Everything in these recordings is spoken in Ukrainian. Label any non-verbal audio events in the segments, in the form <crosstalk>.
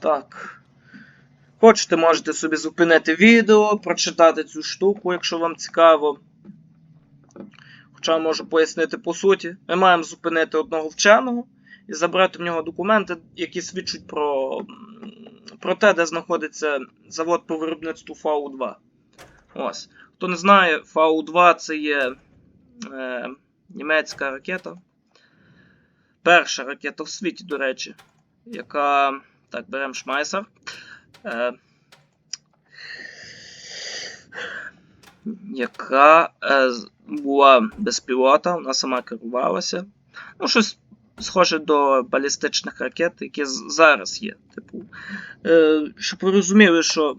Так. Хочете, можете собі зупинити відео, прочитати цю штуку, якщо вам цікаво. Хоча можу пояснити по суті. Ми маємо зупинити одного вченого і забрати в нього документи, які свідчать про, про те, де знаходиться завод по виробництву Фау-2. Ось. Хто не знає, Фау-2 це є е, німецька ракета. Перша ракета в світі, до речі, яка. Так, беремо Шмайсер. Е, яка е, була без пілота, вона сама керувалася. Ну, щось схоже до балістичних ракет, які зараз є. Типу, е, щоб ви розуміли, що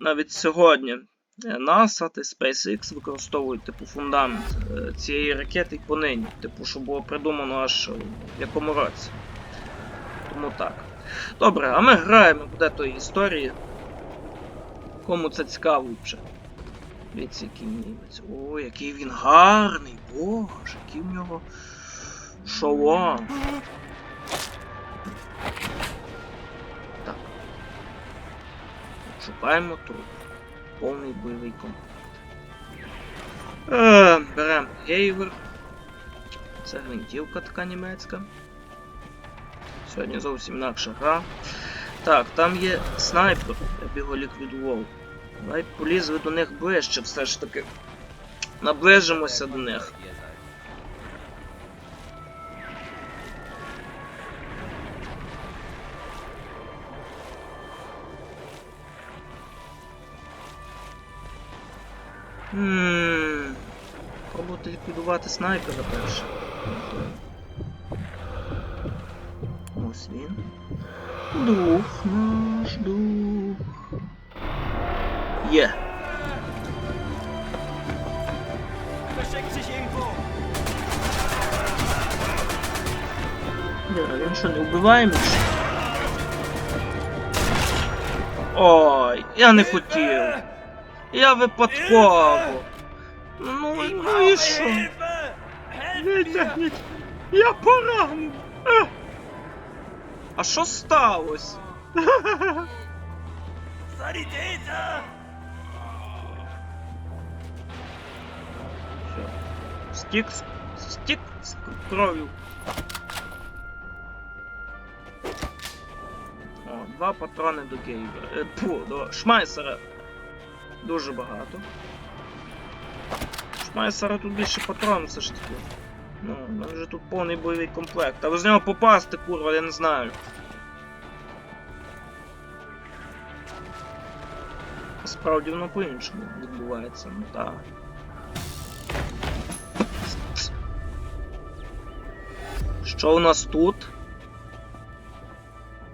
навіть сьогодні е, NASA та SpaceX використовують типу фундамент е, цієї ракети і понині, типу, що було придумано аж е, в якому році. Тому так. Добре, а ми граємо буде тої історії. Кому це цікаво вже. Дивіться, який німець. О, який він гарний, боже, який в нього шолом. Так. Шукаємо труп. Повний бойовий комплект. Е, беремо гейвер. Це гвинтівка така німецька. Сьогодні зовсім інакша гра. Так, там є снайпер, я його ліквідував. Давай полізли до них ближче все ж таки. Наближимося до них. Ммм. Пробувати ліквідувати снайпера перше. Дух наш дух. Є. Бля, він що, не вбиваємий? чи? Ой, я не хотів. Я випадково. Ну, ну і що? Витягніть. Я поранений. А що сталося? Sanitäter! Стік, з- стік з кров'ю. О, два патрони до Гейвера. Е, фу, до Шмайсера. Дуже багато. Шмайсера тут більше патронів все ж таки. Ну, у мене вже тут повний бойовий комплект. А ви з нього попасти, курва, я не знаю. Насправді воно по-іншому відбувається, ну так. Що у нас тут?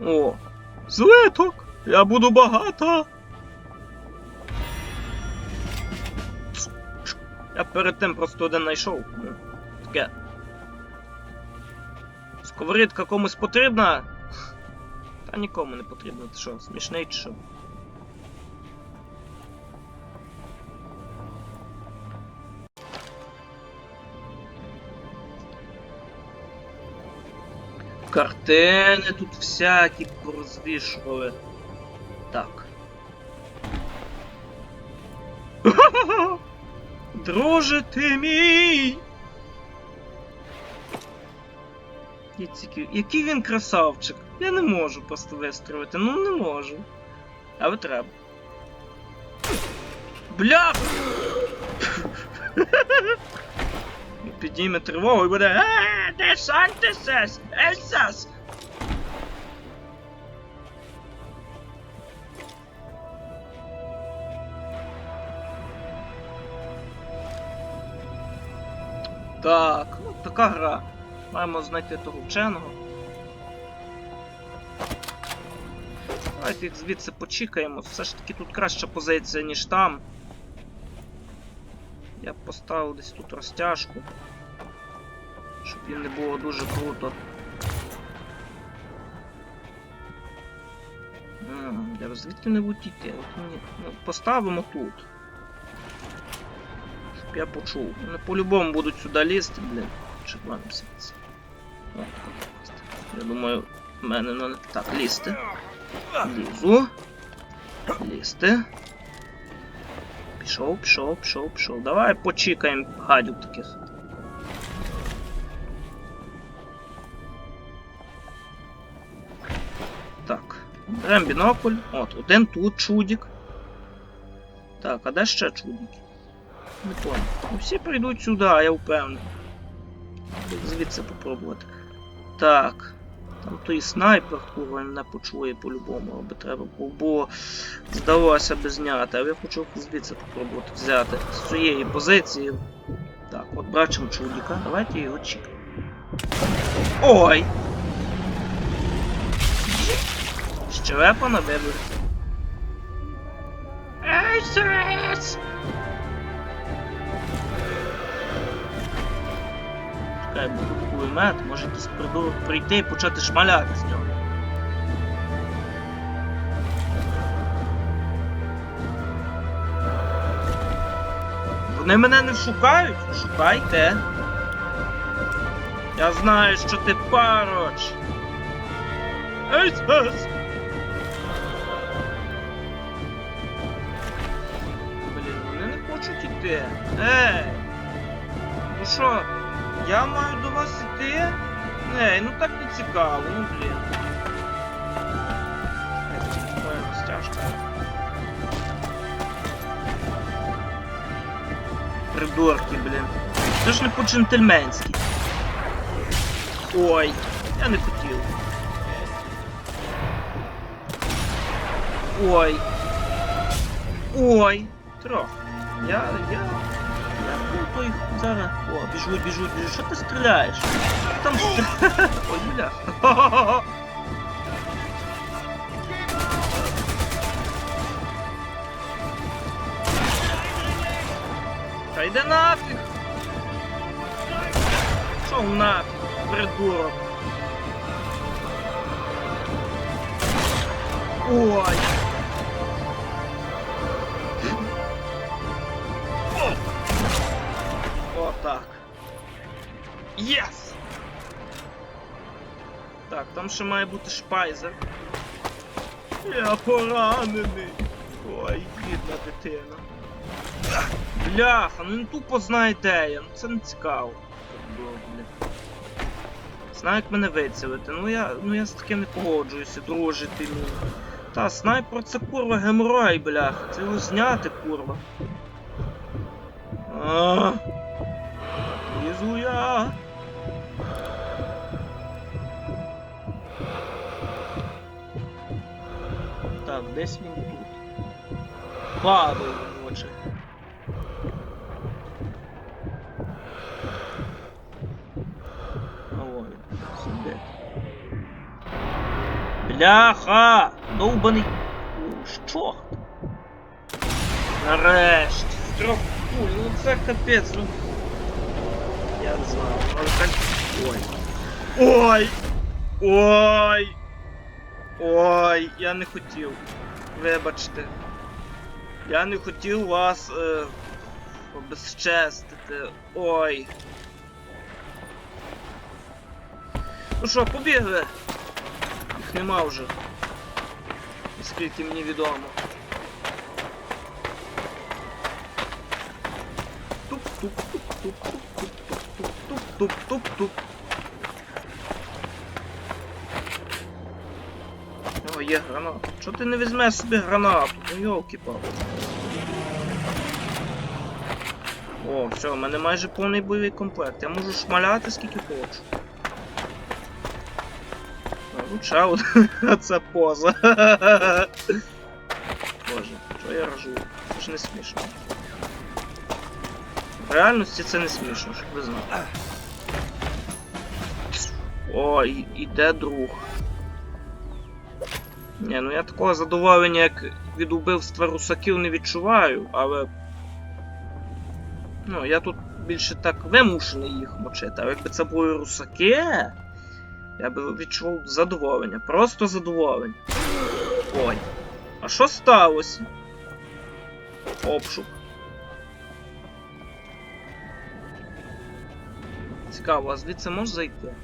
О, злиток! Я буду багата! Я перед тим просто один знайшов. Таке. Сковорідка комусь потрібна? Та нікому не потрібно. Ти що, смішний чи що? Картини тут всякі порозвішували. Так. <laughs> Друже ти мій! Який, він красавчик. Я не можу просто вистроїти, ну не можу. Але треба. Бля! <laughs> Підніме тривогу і буде. Е, Десантисес! Ельсас! Так, ну така гра. Маємо знайти того вченого. Давайте їх звідси почекаємо. Все ж таки тут краща позиція, ніж там. Я б поставив десь тут розтяжку. Щоб їм не було дуже круто. Я звідки не будуть йти? От мені- ну, поставимо тут. Щоб я почув. Вони по-любому будуть сюди лізти, блін. О, так, Я думаю, в мене на так лізти. Лізу. Лізти. Пішов, пішов, пішов, пішов. Давай почекаємо гадів таких. Так. Беремо бінокль. От, один тут чудік. Так, а де ще чудики? Не понял. Ну, всі прийдуть сюди, я впевнений. Звідси попробувати. Так. Там той снайпер, курва, мене почує по-любому, аби треба було, бо здалося би зняти, але я хочу звідси попробувати взяти з цієї позиції. Так, от бачимо чудіка, давайте його чекаємо. Ой! Щелепа на виборі. Ей, сес! Чекай, бо кулемет, може якийсь придурок прийти і почати шмаляти з нього. Вони мене не шукають? Шукайте. Я знаю, що ти пароч. Ей, сес! Блін, вони не хочуть іти. Ей! Ну що, я маю до вас іти? Ей, ну так не цікаво, ну блін. Це моя розтяжка. Придурки, блін. Це ж не по-джентльменськи. Ой, я не хотів. Ой. Ой. Трохи. Я. я. Я був той зараз. О, біжуть, біжуть, біжуть. Що ти стріляєш? Що Там стріляєш. Ой, бля. Та йде нафіг. Що нафіг, придурок. Ой. Єс! Так, там ще має бути шпайзер. Я поранений. Ой, бідна дитина. Бляха, ну він тупо знає де я, ну це не цікаво. Знаю, як мене вицілити. Ну я, ну я з таким не погоджуюся, друже ти мій. Та, снайпер це курва геморрой, бляха. Це його зняти, курва. А. Лізу я. Так, десь він тут. Падає в очі. А вон він сидить. Бляха! Довбаний. О, Що? Нарешті. з Трьох куль, ну це капець, ну. Я не знаю, але так. Ой. Ой! Ой! Ой, я не хотів. Вибачте. Я не хотів вас е, обезчестити. Ой. Ну що, побігли? Їх нема вже. Наскільки мені відомо. Туп-туп-туп-туп-туп-туп-туп-туп-туп. Є граната. Чого ти не візьмеш собі гранату? Ну йолки палки О, все, у мене майже повний бойовий комплект. Я можу шмаляти скільки хочу. А, ну <laughs> це поза. <laughs> Боже, що я рожу? Це ж не смішно. В реальності це не смішно, щоб ви знали. О, іде друг. Ні, ну я такого задоволення, як від убивства русаків не відчуваю, але. Ну, я тут більше так вимушений їх мочити, але якби це були русаки, я би відчув задоволення. Просто задоволення. Ой. А що сталося? Обшук. Цікаво, а звідси можеш зайти?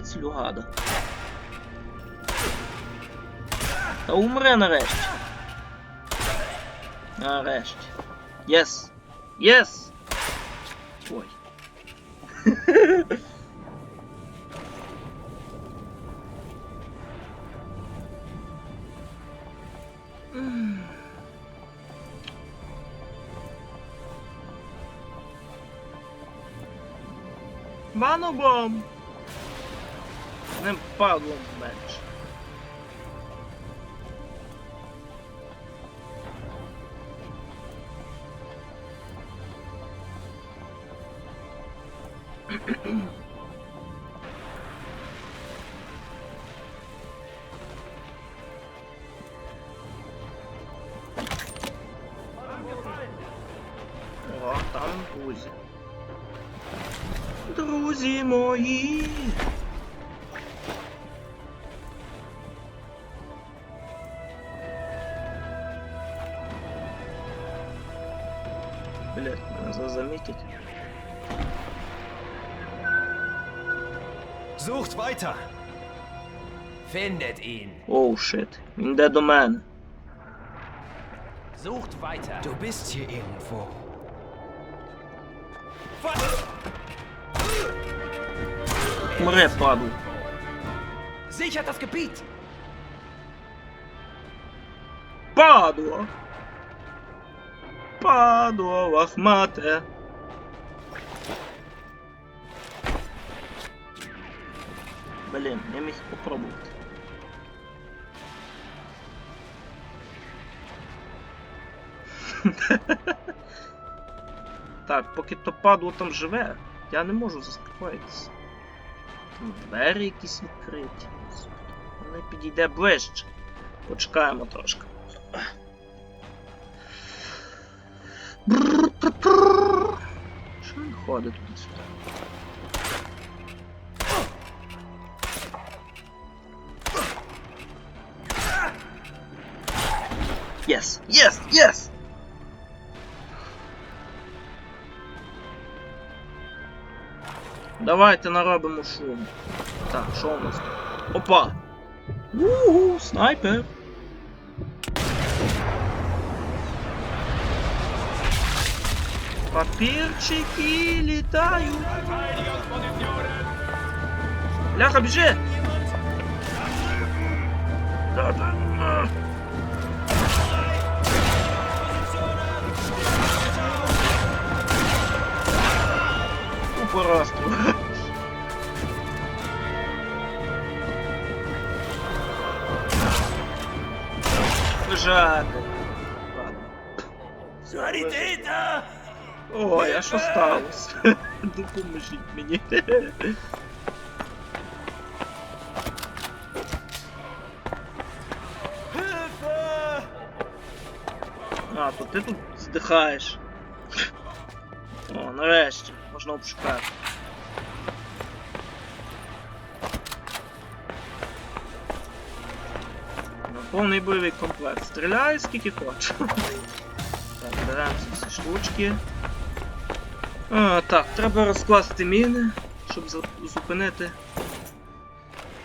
Овець Люгада. Та умре нарешті. Нарешті. Єс! Єс! Ой. Манобом! Не падлом менше. Блять, мене за- заметить. Sucht weiter! Findet ihn. Оу, шит. Він йде до мене. Sucht weiter. Du bist hier irgendwo. Мре, падло. Sichert das Gebiet. Падло. Падло лохмате. Блін, я міг попробувати. <laughs> Так, поки то падло там живе, я не можу заспокоїтися. Там двері якісь відкриті. Не підійде ближче. Почекаємо трошки. Що він ходить тут сюди? Єс! Єс! Єс! Давайте наробимо шум. Так, що у нас тут? Опа! Ууу, снайпер! Папірчики літають. Ляха, біжи! Да-да. Ну, порасту. Лежати. Ладно. Sanitäter! Ой, а що сталося? <laughs> Допоможіть мені. А, то ти тут здихаєш. О, нарешті, можна обшукати. Ну, Повний бойовий комплект. Стріляй скільки хочеш. Так, беремо всі штучки. А, так, треба розкласти міни, щоб зупинити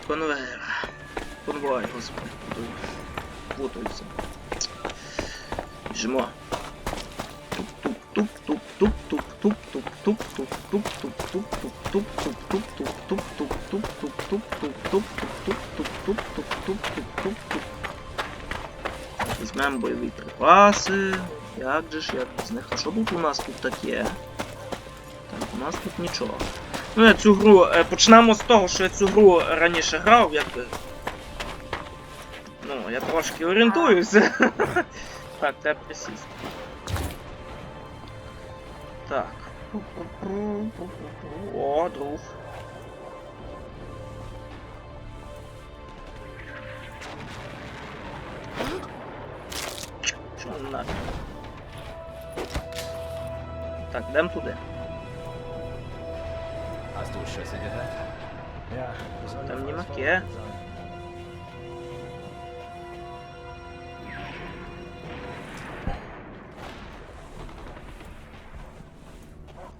конвейер. Конвой, господи, путаюся. Біжимо. Візьмемо бойові припаси. Як же ж, як з них? А що тут у нас тут таке? У нас тут нічого. Ну, я цю гру. е, Почнемо з того, що я цю гру раніше грав, якби. Ну, я трошки орієнтуюся. <laughs> Так, треба присісти. Так. О, друг. Що нафіг? Так, йдемо туди. Gehört? Там нема ке.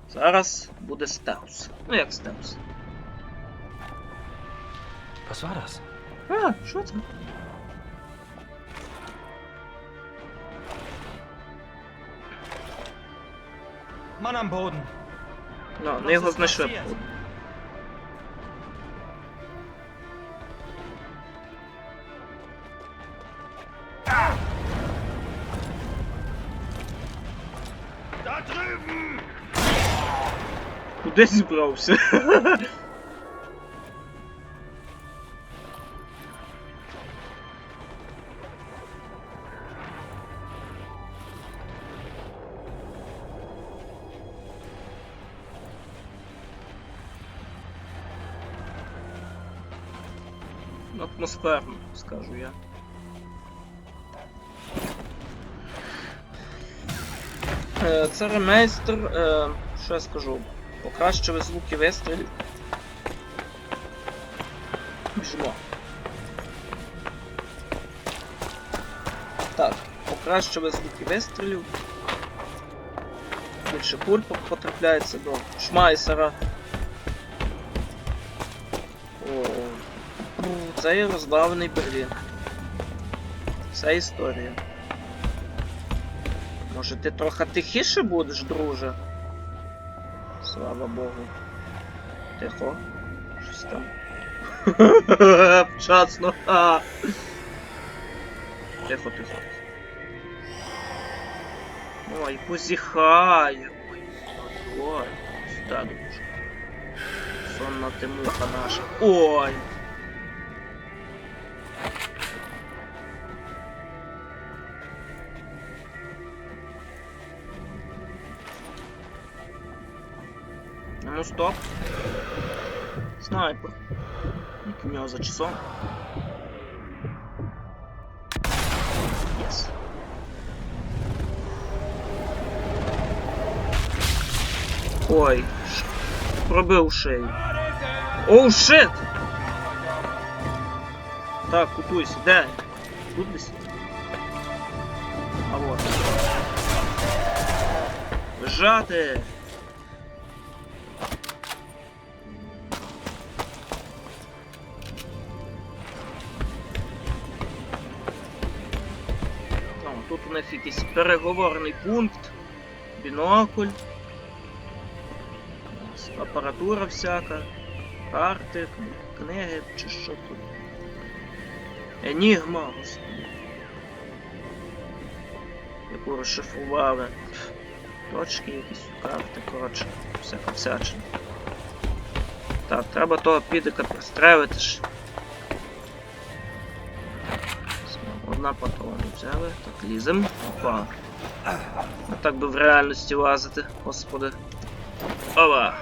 Зараз буде стелс. Ну як стелс? War das? А, що це? Mann am Boden! Ну, не його знайшли. Куди зібрався? Атмосферно, скажу я. Е, Це ремейстер, е, що я скажу, покращили звуки вистрілів. Біжимо. Так, покращили звуки вистрілів. Більше куль потрапляється до шмайсера. О, це є розбавлений Берлін. Це історія. Може ти трохи тихіше будеш, друже? Слава Богу. Тихо. Щось там. <laughs> Вчасно. Тихо, тихо. Ой, позіхає. Ой, ой. Сюди, друже. Сонна ти муха наша. Ой. Ну стоп. Снайпер. Який у нього за часом. Єс. Ой. Пробив шею. Оу, шит! Так, кутуйся, де? Тут десь? А вот. Лежати! Переговорний пункт, бінокль, апаратура всяка, карти, книги чи що тут. Енігма, господи. Яку розшифрували. Точки якісь карти, коротше, всяка всячина. Так, треба того підика пристрелити ж. Одна патрона взяли. Так, лізем. Опа. А так би в реальності лазити, господи. Ова.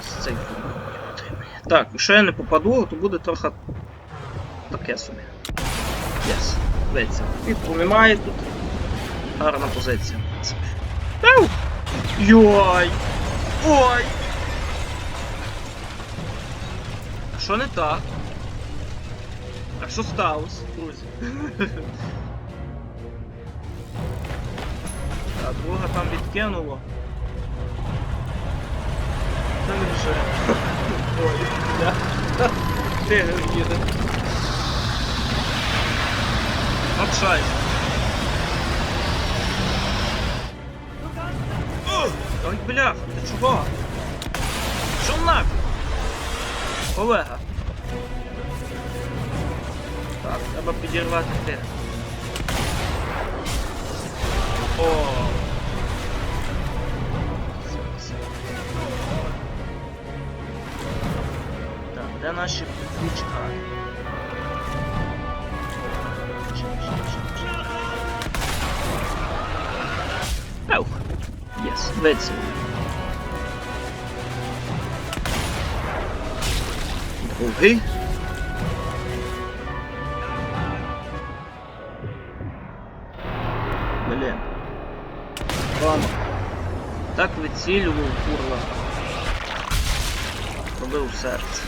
Ось цей фільм. Так, якщо я не попаду, то буде трохи таке собі. Єс, дивіться. Вітру немає тут. Гарна позиція. Ау! Йой! Ой! А що не так? А що сталося, друзі? <laughs> А друга там відкинуло. Це не вже. Ой, да. Тигр їде. От шайс. Ой, бляха, ти чого? Що нафіг? Колега. Так, треба підірвати тих. О. Де наші пучка? Ау! Єс, здається. Другий. Блін. Бам. Так вицілював курла. Побив серце.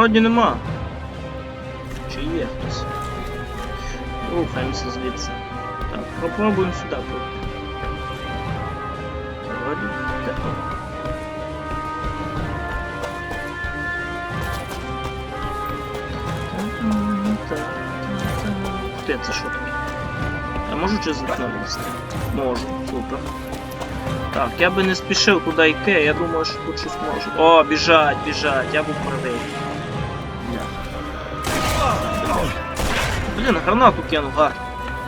Вроді нема. Чи є хтось? Рухаємося звідси. Так, попробуємо сюди пройти. Вроді тепло. Де це що таке? Я можу через вікно вилізти? Можу, супер. Так, я би не спішив туди йти, я думаю, що тут щось можу. О, біжать, біжать, я був правий. Блін, гранату кинув, гарно.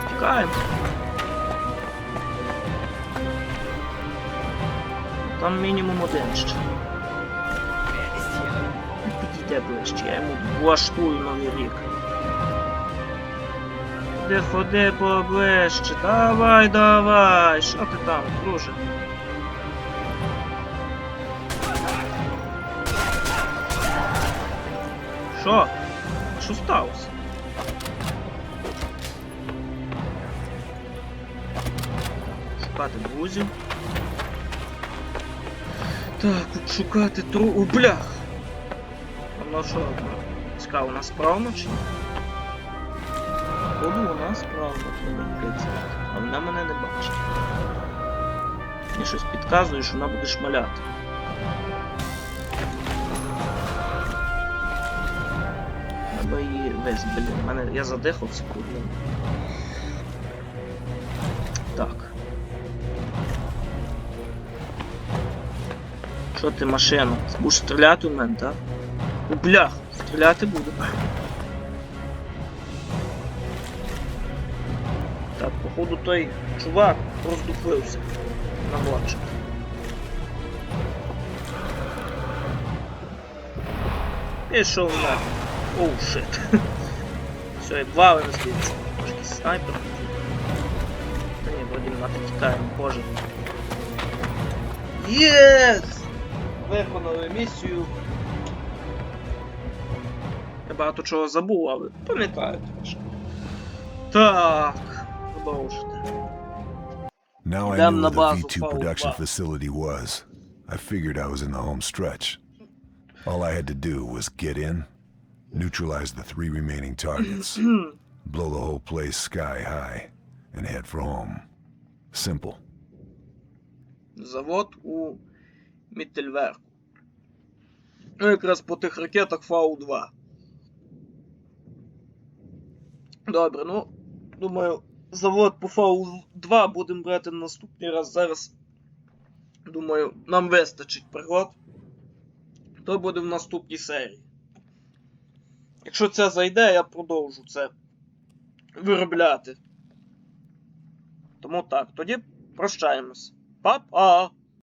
Тікаємо. Там мінімум один ще. Підійде ближче, я йому влаштую новий рік. Ходи, ходи поближче, давай, давай, що ти там, друже? Що? Що сталося? Шукати друзів. Так, шукати тру... О, блях! Воно що? Цікаво, у нас справно чи ні? Походу, у нас справно, здається. А вона мене не бачить. Мені щось підказує, що вона буде шмаляти. Треба її весь, блін. Мене... Я задихався, блін. Що ти машина? Будеш стріляти у мене, так? У блях! Стріляти буде. Так, походу той чувак роздуплився на младших. Пішов на. Оу, шит. Все, і валим звідси. Трошки снайпер. Та ні, вроді мати тікаємо, боже. Єс! Виконали місію. Я багато чого забув, але пам'ятаю трошки. Так, продовжити. Now I Дам knew на where the базу V2 фау production два. facility was. I figured I was in the home stretch. All I had to do was get in, neutralize the three remaining targets, <clears throat> blow the whole place sky high, and head for home. Simple. Завод у Міттельверку. Ну, якраз по тих ракетах Фау-2. Добре, ну, думаю, завод по Фау-2 будемо брати на наступний раз. Зараз, думаю, нам вистачить пригод. То буде в наступній серії. Якщо це зайде, я продовжу це виробляти. Тому так, тоді прощаємось. Па-па!